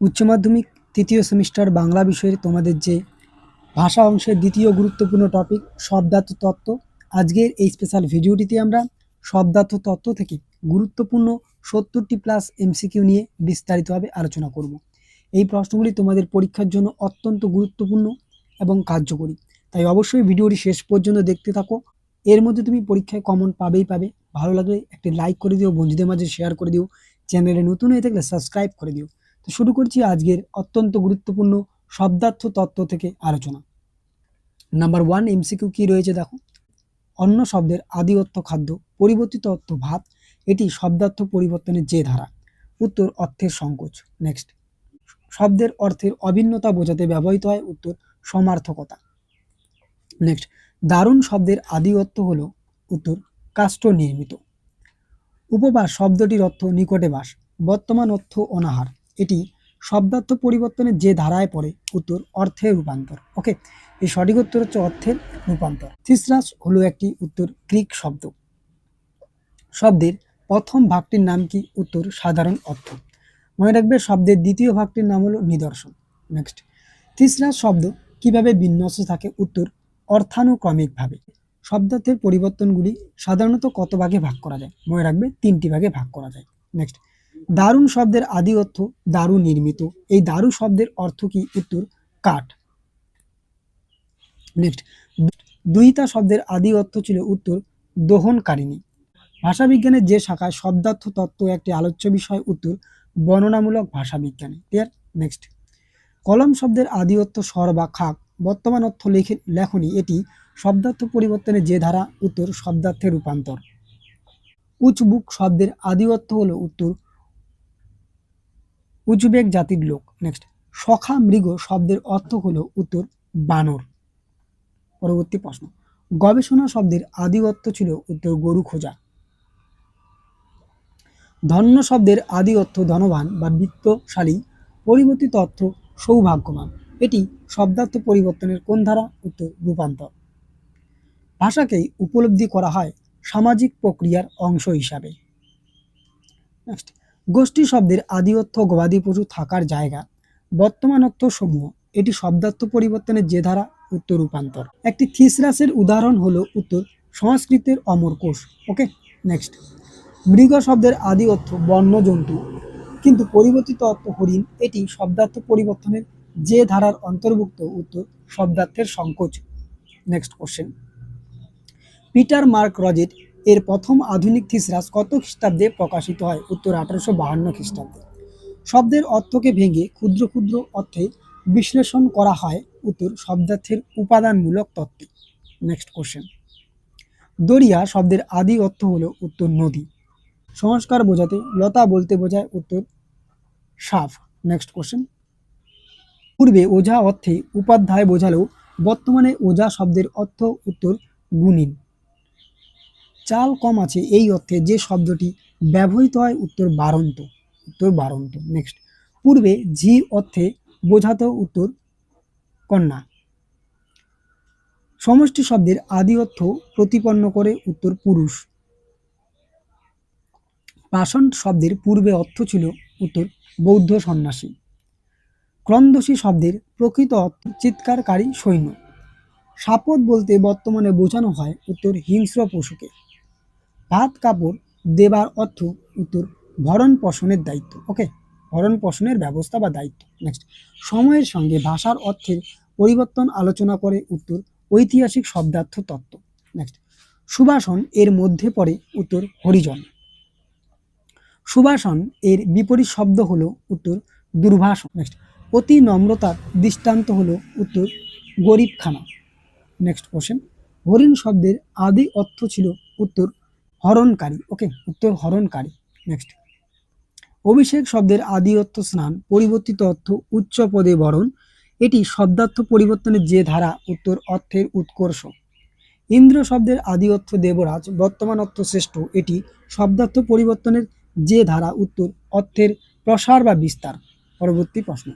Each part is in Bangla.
উচ্চ মাধ্যমিক তৃতীয় সেমিস্টার বাংলা বিষয়ের তোমাদের যে ভাষা অংশের দ্বিতীয় গুরুত্বপূর্ণ টপিক শব্দার্থ তত্ত্ব। আজকের এই স্পেশাল ভিডিওটিতে আমরা শব্দার্থ তত্ত্ব থেকে গুরুত্বপূর্ণ সত্তরটি প্লাস এমসিকিউ নিয়ে বিস্তারিতভাবে আলোচনা করব। এই প্রশ্নগুলি তোমাদের পরীক্ষার জন্য অত্যন্ত গুরুত্বপূর্ণ এবং কার্যকরী। তাই অবশ্যই ভিডিওটি শেষ পর্যন্ত দেখতে থাকো। এর মধ্যে তুমি পরীক্ষায় কমন পাবেই পাবে। ভালো লাগলে একটি লাইক করে দিও, বন্ধুদের মাঝে শেয়ার করে দিও। চ্যানেলে নতুন হয়ে থাকলে সাবস্ক্রাইব করে দিও। তো শুরু করছি আজকের অত্যন্ত গুরুত্বপূর্ণ শব্দার্থ তত্ত্ব থেকে আলোচনা। নাম্বার ওয়ান এমসিকিউ কি রয়েছে দেখো? অন্য শব্দের আদি অর্থ খাদ্য, পরিবর্তিত অর্থ ভাত এটি শব্দার্থ পরিবর্তনের যে ধারা। উত্তর, অর্থের সংকোচ। নেক্সট শব্দের অর্থের অভিন্নতা বোঝাতে ব্যবহৃত হয় উত্তর, সমার্থকতা। নেক্সট দারুণ শব্দের আদি অর্থ হল উত্তর, কাষ্ঠ নির্মিত। উপবাস শব্দটির অর্থ নিকটে বাস, বর্তমান অর্থ অনাহার। এটি শব্দার্থ পরিবর্তনের যে ধারায় পড়ে, উত্তর অর্থের রূপান্তর। ওকে এই সঠিক উত্তর হচ্ছে অর্থের রূপান্তর। থিসরাস হলো একটি উত্তর গ্রিক শব্দ। শব্দের প্রথম ভাগটির নাম কি? উত্তর সাধারণ অর্থ। মনে রাখবে, শব্দের দ্বিতীয় ভাগটির নাম হলো নিদর্শন। নেক্সট থিসরাস শব্দ কীভাবে বিন্যস্ত থাকে? উত্তর অর্থানুক্রমিকভাবে। শব্দার্থের পরিবর্তনগুলি সাধারণত কত ভাগে ভাগ করা যায়? মনে রাখবে, তিনটি ভাগে ভাগ করা যায়। নেক্সট দারুণ শব্দের আদি অর্থ দারু নির্মিত। এই দারু শব্দের অর্থ কি? উত্তর, কাঠ। নেক্সট দুইতা শব্দের আদি অর্থ ছিল উত্তর, দহনকারিণী। ভাষাবিজ্ঞানের যে শাখায় শব্দার্থ তত্ত্ব একটি আলোচ্য বিষয়, উত্তর, বর্ণনামূলক ভাষাবিজ্ঞানে। ক্লিয়ার নেক্সট কলম শব্দের আদি অর্থ স্বর বা খাক। বর্তমান অর্থ লেখে, লেখনী, এটি শব্দার্থ পরিবর্তনের যে ধারা, উত্তর, শব্দার্থে রূপান্তর। উচবুক শব্দের আদি অর্থ হলো উত্তর উজবেক জাতির লোক। নেক্সট সখা মৃগ শব্দের অর্থ হলো উত্তর, বানর। পরবর্তী প্রশ্ন, গবেষণা শব্দের আদি অর্থ ছিল উত্তর গরু খোঁজা। ধন্য শব্দের আদি অর্থ ধনবান বা বিত্তশালী, পরিবর্তিত অর্থ সৌভাগ্যবান। এটি শব্দার্থ পরিবর্তনের কোন ধারা? উত্তর, রূপান্তর। ভাষাকেই উপলব্ধি করা হয় সামাজিক প্রক্রিয়ার অংশ হিসাবে। নেক্সট গোষ্ঠী শব্দের আদি অর্থ গবাদি পশু থাকার জায়গা। বর্তমান অর্থ সমূহ। এটি শব্দার্থ পরিবর্তনের যে ধারা, উত্তর রূপান্তর। একটি থিসরাসের উদাহরণ হলো উত্তর, সংস্কৃতের অমর কোষ। Okay, next. মৃগ শব্দের আদি অর্থ বন্য জন্তু। কিন্তু পরিবর্তিত অর্থ হরিণ। এটি শব্দার্থ পরিবর্তনের যে ধারার অন্তর্ভুক্ত উত্তর, শব্দার্থের সংকোচ। Next question. Peter Mark Roget এর প্রথম আধুনিক থিসরাস কত খ্রিস্টাব্দে প্রকাশিত হয়? উত্তর আঠারোশো বাহান্ন খ্রিস্টাব্দে। শব্দের অর্থকে ভেঙে ক্ষুদ্র ক্ষুদ্র অর্থে বিশ্লেষণ করা হয় উত্তর শব্দার্থের উপাদানমূলক তত্ত্বে। নেক্সট কোশ্চেন দরিয়া শব্দের আদি অর্থ হলো উত্তর নদী। সংস্কার বোঝাতে, লতা বলতে বোঝায় উত্তর সাফ। নেক্সট কোশ্চেন পূর্বে ওঝা অর্থে উপাধ্যায় বোঝালেও বর্তমানে ওঝা শব্দের অর্থ উত্তর গুণিন। চাল কম আছে এই অর্থে যে শব্দটি ব্যবহৃত হয় উত্তর বারন্ত উত্তর বারন্ত নেক্সট পূর্বে ঝি অর্থে বোঝাত উত্তর কন্যা। সমষ্টি শব্দের আদি অর্থ প্রতিপন্ন করে উত্তর পুরুষ। পাষণ শব্দের পূর্বে অর্থ ছিল উত্তর বৌদ্ধ সন্ন্যাসী। ক্রন্দসী শব্দের প্রকৃত অর্থ চিৎকারকারী সৈন্য। সাপদ বলতে বর্তমানে বোঝানো হয় উত্তর হিংস্র পশুকে। ভাত কাপড় দেবার অর্থ উত্তর ভরণ পোষণের দায়িত্ব ওকে ভরণ পোষণের ব্যবস্থা বা দায়িত্ব নেক্সট সময়ের সঙ্গে ভাষার অর্থের পরিবর্তন আলোচনা করে উত্তর ঐতিহাসিক শব্দার্থ তত্ত্ব নেক্সট সুবাসন এর মধ্যে পড়ে উত্তর হরিজন। সুবাসন এর বিপরীত শব্দ হলো উত্তর দুর্ভাষণ নেক্সট অতি নম্রতার দৃষ্টান্ত হলো উত্তর গরিবখানা নেক্সট কোশ্চেন হরিণ শব্দের আদি অর্থ ছিল উত্তর হরণকারী ওকে উত্তর হরণকারী নেক্সট অভিষেক শব্দের আদি অর্থ স্নান, পরিবর্তিত অর্থ উচ্চ পদে বরণ। এটি শব্দার্থ পরিবর্তনের যে ধারা, উত্তর অর্থের উৎকর্ষ। ইন্দ্র শব্দের আদি অর্থ দেবরাজ, বর্তমান অর্থ শ্রেষ্ঠ। এটি শব্দার্থ পরিবর্তনের যে ধারা, উত্তর অর্থের প্রসার বা বিস্তার। পরবর্তী প্রশ্ন।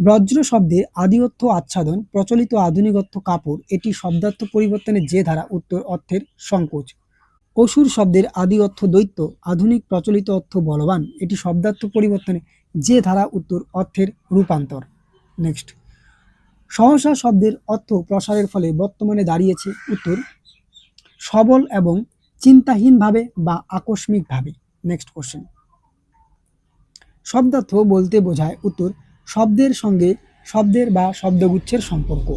বজ্র শব্দে আদি অর্থ আচ্ছাদন, প্রচলিত আধুনিক অর্থ কাপড়, এটি শব্দার্থ পরিবর্তনের যে ধারা উত্তর অর্থের সংকোচ। অসুর শব্দের আদি অর্থ দৈত্য, আধুনিক প্রচলিত অর্থ বলবান, এটি শব্দার্থ পরিবর্তনে যে ধারা উত্তর অর্থের রূপান্তর। নেক্সট। সহসা শব্দের অর্থ প্রসারের ফলে বর্তমানে দাঁড়িয়েছে উত্তর সবল এবং চিন্তাহীনভাবে বা আকস্মিকভাবে। Next question. শব্দার্থ বলতে বোঝায় উত্তর শব্দের সঙ্গে শব্দের বা শব্দগুচ্ছের সম্পর্ক।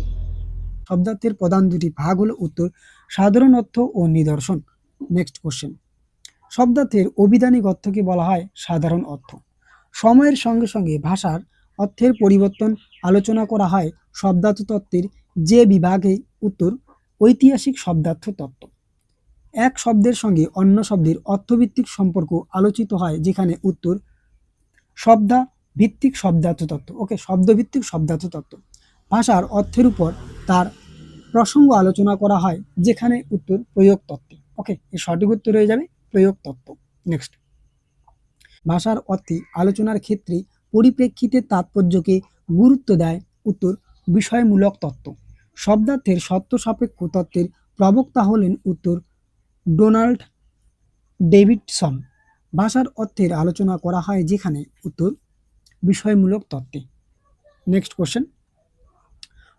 শব্দার্থের প্রধান দুটি ভাগ হলো উত্তর, সাধারণ অর্থ ও নিদর্শন। নেক্সট কোশ্চেন শব্দার্থের অভিধানিক অর্থকে বলা হয় সাধারণ অর্থ। সময়ের সঙ্গে সঙ্গে ভাষার অর্থের পরিবর্তন আলোচনা করা হয় শব্দার্থ তত্ত্বের যে বিভাগে উত্তর, ঐতিহাসিক শব্দার্থ তত্ত্ব। এক শব্দের সঙ্গে অন্য শব্দের অর্থভিত্তিক সম্পর্ক আলোচিত হয় যেখানে উত্তর, শব্দা ভিত্তিক শব্দার্থ তত্ত্ব ওকে, শব্দভিত্তিক শব্দার্থ তত্ত্ব ভাষার অর্থের উপর তার প্রসঙ্গ আলোচনা করা হয়, যেখানে উত্তর প্রয়োগ তত্ত্বে ওকে, এর সঠিক উত্তর হয়ে যাবে প্রয়োগ তত্ত্ব নেক্সট ভাষার অর্থে আলোচনার ক্ষেত্রে পরিপ্রেক্ষিতে তাৎপর্যকে গুরুত্ব দেয় উত্তর বিষয়মূলক তত্ত্ব। শব্দার্থের সত্য সাপেক্ষ তত্ত্বের প্রবক্তা হলেন উত্তর ডোনাল্ড ডেভিডসন। ভাষার অর্থের আলোচনা করা হয় যেখানে উত্তর বিষয়মূলক তত্ত্বে। নেক্সট কোশ্চেন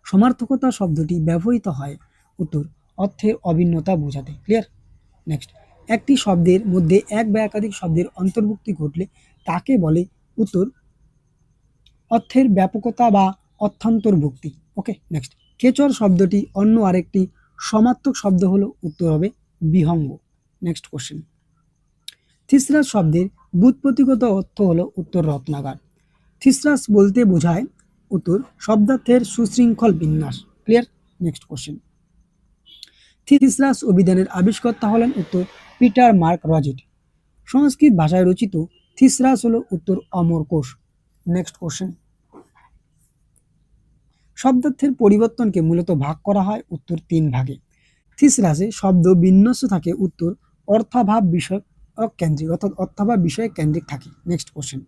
সমার্থকতা শব্দটি ব্যবহৃত হয় উত্তর অর্থের অভিন্নতা বোঝাতে। ক্লিয়ার নেক্সট একটি শব্দের মধ্যে এক বা একাধিক শব্দের অন্তর্ভুক্তি ঘটলে তাকে বলে উত্তর অর্থের ব্যাপকতা বা অর্থান্তর্ভুক্তি। ওকে নেক্সট কেচর শব্দটি অন্য আরেকটি সমার্থক শব্দ হলো উত্তর হবে বিহঙ্গ। নেক্সট কোশ্চেন থিসরাস শব্দের বুৎপত্তিগত অর্থ হলো উত্তর রত্নাগার। থিসরাস বলতে বোঝায় উত্তর, শব্দার্থের সুশৃঙ্খল বিন্যাস। ক্লিয়ার নেক্সট কোশ্চেন থিসরাস অভিধানের আবিষ্কর্তা হলেন উত্তর পিটার মার্ক রজেট। সংস্কৃত ভাষায় রচিত থিসরাস হল উত্তর অমর কোষ। নেক্সট কোশ্চেন শব্দার্থের পরিবর্তনকে মূলত ভাগ করা হয় উত্তর তিন ভাগে। থিসরাসে শব্দ বিন্যস্ত থাকে উত্তর অর্থাভাব বিষয় কেন্দ্রিক অর্থাৎ অর্থাভাব বিষয় কেন্দ্রিক থাকে। নেক্সট কোশ্চেন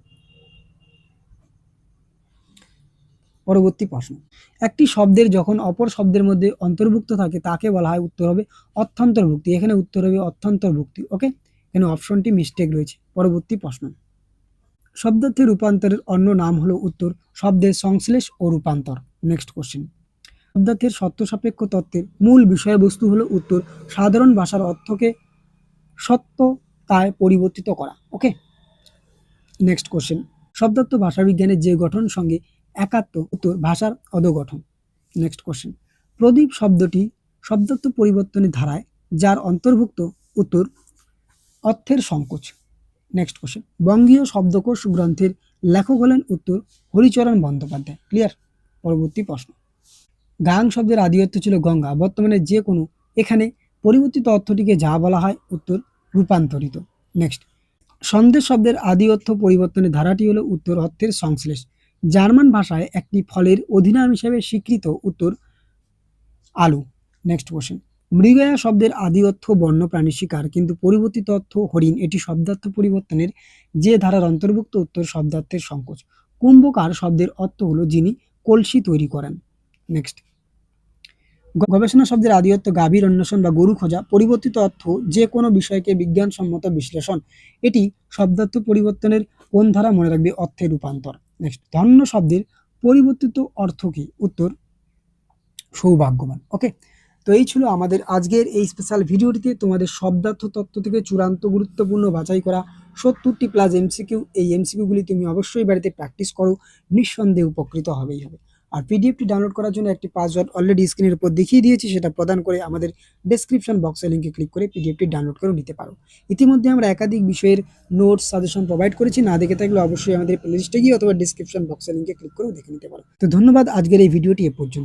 পরবর্তী প্রশ্ন। একটি শব্দের যখন অপর শব্দের মধ্যে অন্তর্ভুক্ত থাকে, তাকে বলা হয় উত্তর হবে অর্থান্তর্ভুক্তি। এখানে উত্তর হবে অর্থান্তর্ভুক্তি ওকে এখানে অপশনটি মিস্টেক রয়েছে। পরবর্তী প্রশ্ন। শব্দার্থের রূপান্তরের অন্য নাম হলো উত্তর, শব্দের সংশ্লেষ ও রূপান্তর। নেক্সট কোশ্চেন শব্দার্থের সত্য সাপেক্ষ তত্ত্বের মূল বিষয়বস্তু হলো উত্তর, সাধারণ ভাষার অর্থকে সত্যতায় পরিবর্তিত করা ওকে নেক্সট কোশ্চেন শব্দার্থ ভাষাবিজ্ঞানের যে গঠন সঙ্গে একাত্ম উত্তর ভাষার অধগঠন। নেক্সট কোশ্চেন প্রদীপ শব্দটি শব্দার্থ পরিবর্তনের ধারায়, যার অন্তর্ভুক্ত উত্তর অর্থের সংকোচ। নেক্সট কোশ্চেন বঙ্গীয় শব্দকোষ গ্রন্থের লেখক হলেন উত্তর হরিচরণ বন্দ্যোপাধ্যায়। ক্লিয়ার পরবর্তী প্রশ্ন। গাং শব্দের আদি অর্থ ছিল গঙ্গা। বর্তমানে যে কোনো এখানে পরিবর্তিত অর্থটিকে যা বলা হয় উত্তর রূপান্তরিত। নেক্সট সন্দেশ শব্দের আদি অর্থ পরিবর্তনের ধারাটি হলো উত্তর অর্থের সংশ্লেষ। জার্মান ভাষায় একটি ফলের অধিনাম হিসেবে স্বীকৃত উত্তর আলু। নেক্সট কোশ্চেন মৃগয়া শব্দের আদি অর্থ বন্য প্রাণী শিকার, কিন্তু পরিবর্তিত অর্থ হরিণ। এটি শব্দার্থ পরিবর্তনের যে ধারার অন্তর্ভুক্ত উত্তর শব্দার্থের সংকোচ। কুম্ভকার শব্দের অর্থ হলো যিনি কলসি তৈরি করেন। নেক্সট গবেষণা শব্দের আদি অর্থ গাভীর অন্বেষণ বা গরু খোঁজা, পরিবর্তিত অর্থ যে কোনো বিষয়কে বিজ্ঞানসম্মত বিশ্লেষণ। এটি শব্দার্থ পরিবর্তনের কোন ধারা মনে রাখবে? অর্থের রূপান্তর। নেক্সট, ধন্য শব্দের পরিবর্তিত অর্থ কি? উত্তর, সৌভাগ্যবান। ওকে তো এই ছিল আমাদের আজকের এই স্পেশাল ভিডিওটিতে তোমাদের শব্দার্থ তত্ত্ব থেকে চূড়ান্ত গুরুত্বপূর্ণ বাছাই করা সত্তরটি প্লাস এমসিকিউ এই এমসিকিউগুলি তুমি অবশ্যই বাড়িতে প্র্যাকটিস করো। নিঃসন্দেহে উপকৃত হবেই হবে। আর পিডিএফটি ডাউনলোড করার জন্য একটি পাসওয়ার্ড অলরেডি স্ক্রিনের উপর দেখিয়ে দিয়েছি, সেটা প্রদান করে আমাদের ডেসক্রিপশন বক্সের লিঙ্কে ক্লিক করে পিডিএফটি ডাউনলোড করে নিতে পারো। ইতিমধ্যে আমরা একাধিক বিষয়ের নোটস সাজেশন প্রোভাইড করেছি, না দেখে থাকলে অবশ্যই আমাদের প্লেলিস্টে গিয়ে অথবা ডিসক্রিপশন বক্সের লিঙ্কে ক্লিক করেও দেখে নিতে পারো। তো ধন্যবাদ, আজকের এই ভিডিওটি এ পর্যন্ত।